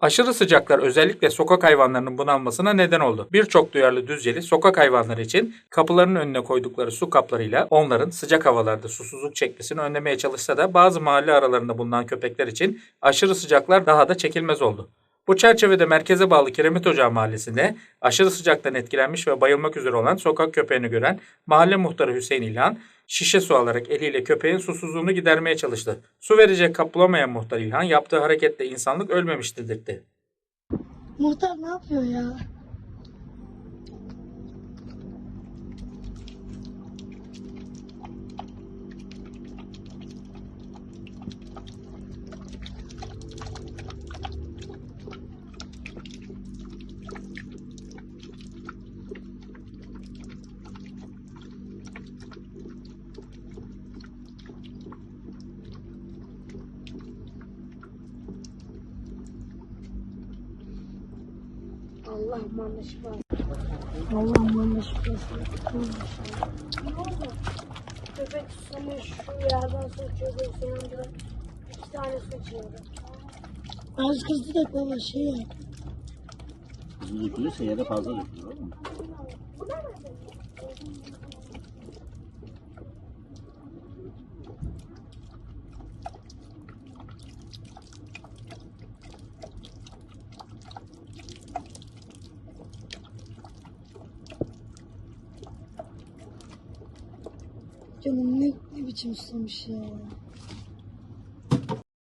Aşırı sıcaklar özellikle sokak hayvanlarının bunalmasına neden oldu. Birçok duyarlı düzceli sokak hayvanları için kapılarının önüne koydukları su kaplarıyla onların sıcak havalarda susuzluk çekmesini önlemeye çalışsa da bazı mahalle aralarında bulunan köpekler için aşırı sıcaklar daha da çekilmez oldu. Bu çerçevede merkeze bağlı Kiremit Ocağı mahallesinde aşırı sıcaktan etkilenmiş ve bayılmak üzere olan sokak köpeğini gören mahalle muhtarı Hüseyin İlhan şişe su alarak eliyle köpeğin susuzluğunu gidermeye çalıştı. Su verecek kap bulamayan muhtar İlhan yaptığı hareketle insanlık ölmemiştir dedi. Muhtar ne yapıyor ya? Allah bana şifa. Allah bana şifa. Ne oldu? Köpek susamış şu yerden su içiyordu. Senin de iki tane su içiyordu. Az kızdı da baba şey yap. Hızlı dökülürse yere fazla dökülür oğlum. Canım ne, ne biçim ıslamış ya.